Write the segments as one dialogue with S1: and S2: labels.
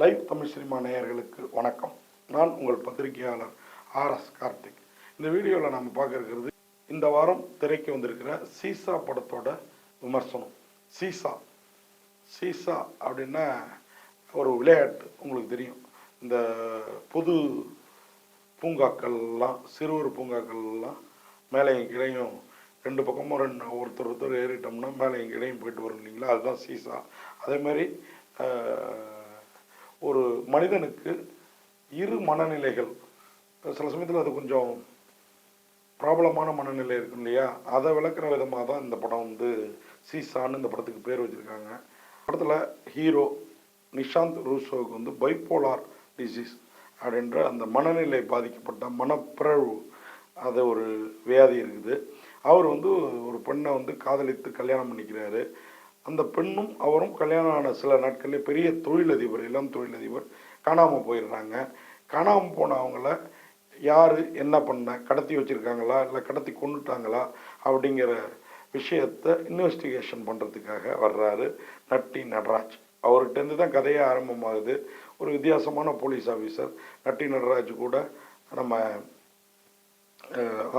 S1: Live Tamil cinema நேயர்களுக்கு வணக்கம். நான் உங்கள் பத்திரிகையாளர் ஆர்எஸ் கார்த்திக். இந்த வீடியோவில் நம்ம பார்க்க இருக்கிறது இந்த வாரம் திரைக்கு வந்திருக்கிற சீசா படத்தோட விமர்சனம். சீசா. சீசா அப்படின்னா ஒரு விளையாட்டு உங்களுக்கு தெரியும். இந்த புது பூங்காக்கள்லாம் சிறுவர் பூங்காக்கள்லாம் மேலேயும் கீழையும் ரெண்டு பக்கமும் ரெண்டு ஒருத்தர் ஒருத்தர் ஏறிட்டோம்னா மேலையும் கீழையும் போயிட்டு வரும் இல்லைங்களா? அதுதான் சீசா. அதே மாதிரி ஒரு மனிதனுக்கு இரு மனநிலைகள். சில சமயத்தில் அது கொஞ்சம் ப்ராப்ளமான மனநிலை இருக்கும் இல்லையா? அதை விளக்குற விதமாக தான் இந்த படம் வந்து சீசான்னு இந்த படத்துக்கு பேர் வச்சுருக்காங்க. படத்தில் ஹீரோ நிஷாந்த் ரூசோவுக்கு வந்து பைப்போலார் டிசீஸ் அப்படின்ற அந்த மனநிலை பாதிக்கப்பட்ட மனப்பிறழ்வு. அது ஒரு வியாதி இருக்குது. அவர் வந்து ஒரு பெண்ணை வந்து காதலித்து கல்யாணம் பண்ணிக்கிறாரு. அந்த பெண்ணும் அவரும் கல்யாணம் ஆன சில நாட்களில் பெரிய தொழிலதிபர் இளம் தொழிலதிபர். காணாமல் போயிடுறாங்க. காணாமல் போனவங்கள யார் என்ன பண்ண கடத்தி வச்சுருக்காங்களா இல்லை கடத்தி கொண்டுட்டாங்களா அப்படிங்கிற விஷயத்தை இன்வெஸ்டிகேஷன் பண்ணுறதுக்காக வர்றாரு நட்டி நடராஜ். அவர்கிட்டேருந்து தான் கதையே ஆரம்பமாகுது. ஒரு வித்தியாசமான போலீஸ் ஆஃபீஸர் நட்டி நடராஜ் கூட நம்ம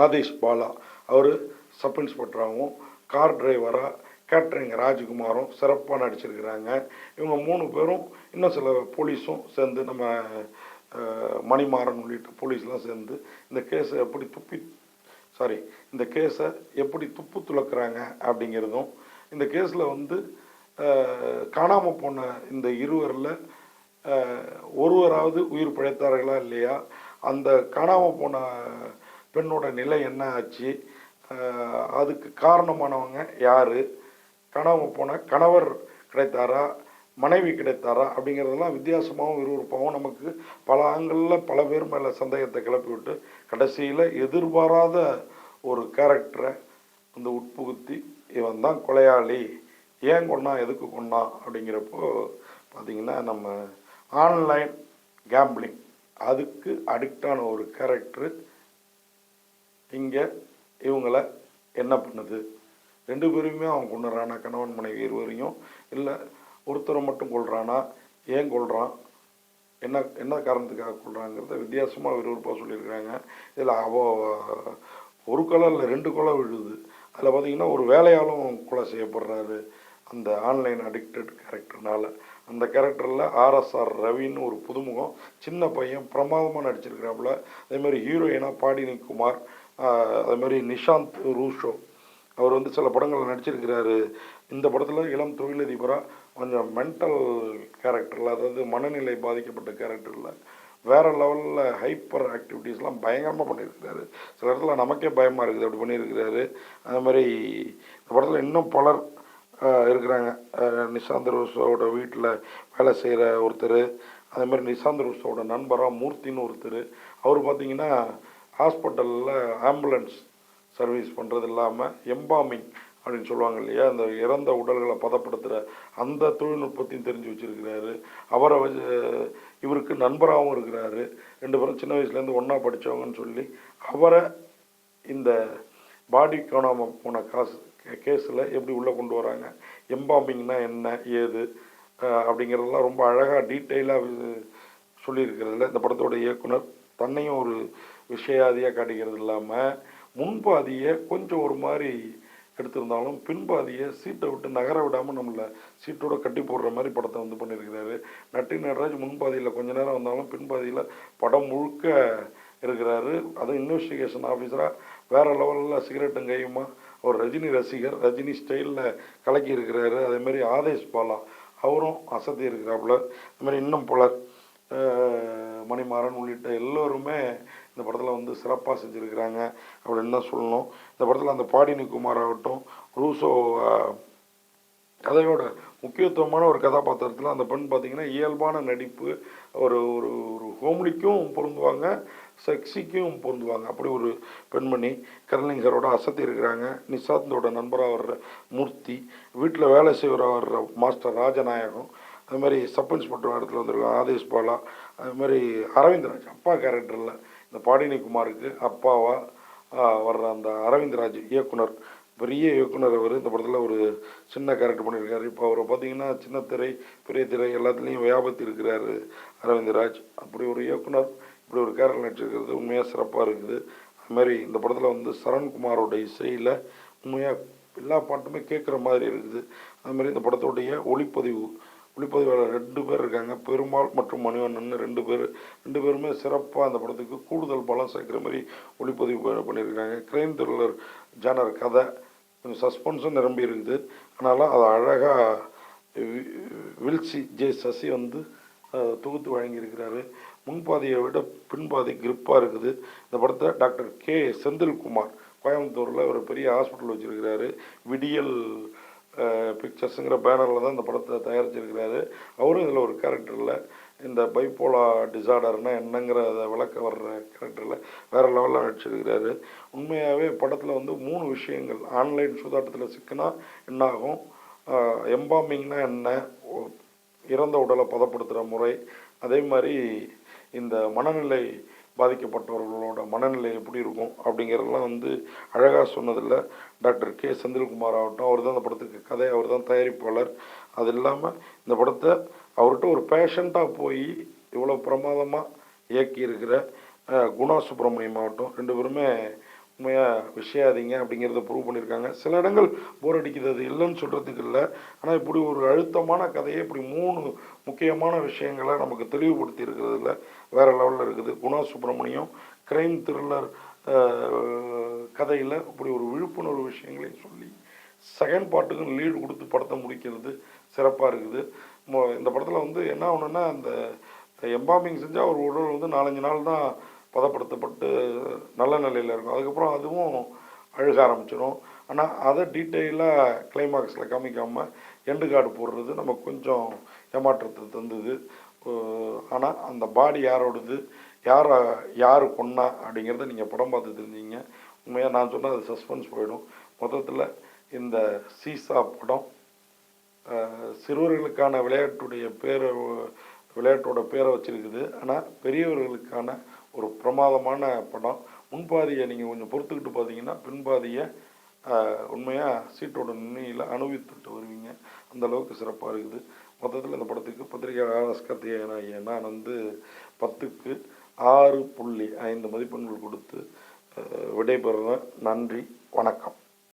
S1: ஆதேஷ் பாலா. அவர் சப் இன்ஸ்பெக்டராகவும் கார் டிரைவராக கேட்ரிங் ராஜ்குமாரும் சிறப்பாக நடிச்சிருக்கிறாங்க. இவங்க மூணு பேரும் இன்னும் சில போலீஸும் சேர்ந்து நம்ம மணிமாறன் உள்ளிட்ட போலீஸ்லாம் சேர்ந்து இந்த கேஸை எப்படி துப்பி சாரி இந்த கேஸை எப்படி துப்பு துளக்குறாங்க அப்படிங்கிறதும் இந்த கேஸில் வந்து காணாமல் போன இந்த இருவரில் ஒருவராவது உயிர் பிழைத்தார்களா இல்லையா? அந்த காணாமல் போன பெண்ணோட நிலை என்ன ஆச்சு? அதுக்கு காரணமானவங்க யார்? காணாமல் போன கணவர் கிடைத்தாரா மனைவி கிடைத்தாரா அப்படிங்கிறதெல்லாம் வித்தியாசமாகவும் விறுவிறுப்பாகவும் நமக்கு பல ஆங்கிளில் பல பேர் மேலே சந்தேகத்தை கிளப்பி விட்டு கடைசியில் எதிர்பாராத ஒரு கேரக்டரை வந்து உட்புகுத்தி இவன் தான் கொலையாளி. ஏன் கொன்னான் எதுக்கு கொன்னான் அப்படிங்கிறப்போ பார்த்தீங்கன்னா நம்ம ஆன்லைன் கேம்பிளிங் அதுக்கு அடிக்டான ஒரு கேரக்டரு இங்கே இவங்கள என்ன பண்ணுது? ரெண்டு பேருமே அவன் கொண்டுறானா கணவன் மனைவி இருவரையும். இல்லை ஒருத்தரை மட்டும் கொள்றானா ஏன் கொள்றான் என்ன என்ன காரணத்துக்காக கொள்றாங்கிறத வித்தியாசமாக விறுவிறுப்பாக சொல்லியிருக்கிறாங்க. இதில் அவ ஒரு கொலை இல்லை ரெண்டு கொலை விழுது. அதில் பார்த்தீங்கன்னா ஒரு வேலையாலும் கொலை செய்யப்படுறாரு. அந்த ஆன்லைன் அடிக்டட் கேரக்டர்னால அந்த கேரக்டரில் ஆர்எஸ்ஆர் ரவின்னு ஒரு புதுமுகம் சின்ன பையன் பிரமாதமாக நடிச்சிருக்கிறாப்புல. அதேமாதிரி ஹீரோயினாக பாடினி குமார் ஆஹ் அதே மாதிரி நிஷாந்த் ரூஷோ. அவர் வந்து சில படங்களில் நடிச்சிருக்கிறாரு. இந்த படத்தில் இளம் தொழிலதிபராக கொஞ்சம் மென்டல் கேரக்டரில் அதாவது மனநிலை பாதிக்கப்பட்ட கேரக்டரில் வேறு லெவலில் ஹைப்பர் ஆக்டிவிட்டீஸ்லாம் பயங்கரமாக பண்ணியிருக்கிறாரு சில இடத்துல நமக்கே பயமாக இருக்குது அப்படி பண்ணியிருக்கிறாரு அந்த மாதிரி இந்த படத்தில் இன்னும் பலர் இருக்கிறாங்க. ஆஹ் நிஷாந்த் ரோஸோட வீட்டில் வேலை செய்கிற ஒருத்தர் அதே மாதிரி நிஷாந்த் ரோஸோட நண்பராக மூர்த்தின்னு ஒருத்தர். அவர் பார்த்தீங்கன்னா ஹாஸ்பிட்டலில் ஆம்புலன்ஸ் சர்வீஸ் பண்ணுறது இல்லாமல் எம்பாமிங் அப்படின்னு சொல்லுவாங்க இல்லையா? அந்த இறந்த உடல்களை பதப்படுத்துகிற அந்த தொழில்நுட்பத்தையும் தெரிஞ்சு வச்சுருக்கிறாரு. அவரை வச்சு இவருக்கு நண்பராகவும் இருக்கிறாரு. ரெண்டு பேரும் சின்ன வயசுலேருந்து ஒன்றா படித்தவங்கன்னு சொல்லி அவரை இந்த பாடி காணாமல் போன காசு கேஸில் எப்படி உள்ளே கொண்டு வராங்க? எம்பாமிங்னா என்ன? ஏது? அப்படிங்கிறதெல்லாம் ரொம்ப அழகாக டீட்டெயிலாக சொல்லியிருக்கிறதுல. இந்த படத்தோட இயக்குனர் தன்னையும் ஒரு விஷயாதியாக காட்டிக்கிறது இல்லாமல் முன்பாதியை கொஞ்சம் ஒரு மாதிரி எடுத்திருந்தாலும் பின்பாதியை சீட்டை விட்டு நகர விடாமல் நம்மளை சீட்டோட கட்டி போடுற மாதிரி படத்தை வந்து பண்ணியிருக்கிறாரு. நட்டி நடராஜ் முன்பாதியில் கொஞ்ச நேரம் வந்தாலும் பின்பாதியில் படம் முழுக்க இருக்கிறாரு. அதுவும் இன்வெஸ்டிகேஷன் ஆஃபீஸராக வேறு லெவலில் சிகரெட்டும் கையுமா அவர் ரஜினி ரசிகர் ரஜினி ஸ்டைலில் கலக்கி இருக்கிறாரு. அதேமாரி ஆதேஷ் பாலா அவரும் அசத்தி இருக்கிறாப்புல. அதுமாதிரி இன்னும் பலர் மணிமாறன் உள்ளிட்ட எல்லோருமே இந்த படத்தில் வந்து சிறப்பாக செஞ்சுருக்கிறாங்க அப்படின்னு தான் சொல்லணும். இந்த படத்தில் அந்த பாடினி குமார் ஆகட்டும் ரூசோ கதையோட முக்கியத்துவமான ஒரு கதாபாத்திரத்தில் அந்த பெண் பார்த்திங்கன்னா இயல்பான நடிப்பு ஒரு ஒரு ஒரு ஹோம்லிக்கும் பொருந்துவாங்க செக்ஸிக்கும் பொருந்துவாங்க. அப்படி ஒரு பெண்மணி கருணலிங்கரோட அசத்தி இருக்கிறாங்க. நிசாந்தோட நண்பராக வர்ற மூர்த்தி வீட்டில் வேலை செய்கிறவராக வர்ற மாஸ்டர் ராஜநாயகம் அது மாதிரி சப் இன்ஸ்பெக்டர் இடத்துல வந்திருக்காங்க ஆதேஷ் பாலா அது மாதிரி அரவிந்த்ராஜ் அப்பா கேரக்டரில் இந்த பாடினி குமாருக்கு அப்பாவாக வர்ற அந்த அரவிந்த்ராஜ் இயக்குனர் பெரிய இயக்குனர் அவர். இந்த படத்தில் ஒரு சின்ன கேரக்டர் பண்ணியிருக்காரு இப்போ அவரை பார்த்தீங்கன்னா சின்ன திரை பெரிய திரை எல்லாத்துலேயும் வியாபத்து இருக்கிறார் அரவிந்த்ராஜ் அப்படி ஒரு இயக்குனர் இப்படி ஒரு கேரக்டர் நடிச்சிருக்கிறது உண்மையாக சிறப்பாக இருக்குது. அதுமாரி இந்த படத்தில் வந்து சரண்குமாரோட இசையில் உண்மையாக எல்லா பாட்டுமே கேட்குற மாதிரி இருக்குது. அது மாதிரி இந்த படத்துடைய ஒளிப்பதிவு ஒளிப்பதிவாளர் ரெண்டு பேர் இருக்காங்க. பெருமாள் மற்றும் மணிவண்ணன் ரெண்டு பேர். ரெண்டு பேருமே சிறப்பாக அந்த படத்துக்கு கூடுதல் பலம் சேர்க்குற மாதிரி ஒளிப்பதிவு பண்ணியிருக்காங்க. கிரைம் த்ரில்லர் ஜானர் கதை. கொஞ்சம் சஸ்பென்ஸும் நிரம்பி இருக்குது. ஆனாலும் அதை அழகாக வில்சி ஜே சசி வந்து தொகுத்து வழங்கியிருக்கிறாரு. முன்பாதையை விட பின்பாதை கிரிப்பாக இருக்குது. இந்த படத்தை டாக்டர் கே செந்தில்குமார் கோயம்புத்தூரில் ஒரு பெரிய ஹாஸ்பிட்டல் வச்சுருக்கிறாரு. விடியல் பிக்சர்ஸுங்கிற பேனரில் தான் இந்த படத்தை தயாரிச்சிருக்கிறாரு. அவரும் இதில் ஒரு கேரக்டரில் இந்த பைப்போலா டிசார்டர்னா என்னங்கிறத விளக்க வர்ற கேரக்டரில் வேறு லெவலில் நடிச்சிருக்கிறாரு. உண்மையாகவே படத்தில் வந்து மூணு விஷயங்கள். ஆன்லைன் சூதாட்டத்தில் சிக்கினா என்னாகும்? எம்பாமிங்னா என்ன? இறந்த உடலை பதப்படுத்துகிற முறை. அதே மாதிரி இந்த மனநிலை பாதிக்கப்பட்டவர்களோட மனநிலை எப்படி இருக்கும் அப்படிங்கிறதெல்லாம் வந்து அழகாக சொன்னதில் டாக்டர் கே. செந்தில்குமார் ஆகட்டும் அவர் தான் அந்த படத்துக்கு கதை அவர் தான் தயாரிப்பாளர். அது இல்லாமல் இந்த படத்தை அவர்கிட்ட ஒரு பேஷண்ட்டாக போய் இவ்வளோ பிரமாதமாக இயக்கி இருக்கிற குணா சுப்பிரமணியம் ஆகட்டும் ரெண்டு பேருமே உண்மையாக விஷயாதீங்க அப்படிங்கிறத ப்ரூவ் பண்ணியிருக்காங்க. சில இடங்கள் போர் அடிக்குது அது இல்லைன்னு சொல்கிறதுக்கு இல்லை. ஆனால் இப்படி ஒரு அழுத்தமான கதையை இப்படி மூணு முக்கியமான விஷயங்களை நமக்கு தெளிவுபடுத்தி இருக்கிறதுல வேறு லெவலில் இருக்குது. குணா சுப்பிரமணியம் கிரைம் த்ரில்லர் கதையில் இப்படி ஒரு விழிப்புணர்வு விஷயங்களையும் சொல்லி செகண்ட் பாட்டுக்கும் லீடு கொடுத்து படத்தை முடிக்கிறது சிறப்பாக இருக்குது. இந்த படத்தில் வந்து என்ன ஆகணுன்னா அந்த எம்பாமிங் செஞ்சால் ஒரு உடல் வந்து நாலஞ்சு நாள் தான் பதப்படுத்தப்பட்டு நல்ல நிலையில் இருக்கும். அதுக்கப்புறம் அதுவும் அழுக ஆரம்பிச்சிடும் ஆனால் அதை டீட்டெயிலாக கிளைமாக்ஸில் காமிக்காமல் எண்டு கார்டு போடுறது நமக்கு கொஞ்சம் ஏமாற்றத்தை தந்தது. ஆனால் அந்த பாடி யாரோடது? யார் யார் கொன்னா அப்படிங்கிறத நீங்கள் படம் பார்த்து தெரிஞ்சீங்க உண்மையாக நான் சொன்னால் அது சஸ்பென்ஸ் போயிடும். மொத்தத்தில் இந்த சீசா படம் சிறுவர்களுக்கான விளையாட்டுடைய பேரை விளையாட்டோட பேரை வச்சுருக்குது. ஆனால் பெரியவர்களுக்கான ஒரு பிரமாதமான படம். முன்பாதியை நீங்கள் கொஞ்சம் பொறுத்துக்கிட்டு பார்த்தீங்கன்னா பின்பாதியை உண்மையாக சீட்டோட நுண்ணியில் அனுபவித்துட்டு வருவீங்க. அந்த அளவுக்கு சிறப்பாக இருக்குது. மொத்தத்தில் இந்த படத்துக்கு பத்திரிகையாளர் ஆஸ்கத்தியனாகிய நான் வந்து பத்துக்கு ஆறு புள்ளி ஐந்து மதிப்பெண்கள் கொடுத்து விடைபெறுறேன். நன்றி. வணக்கம்.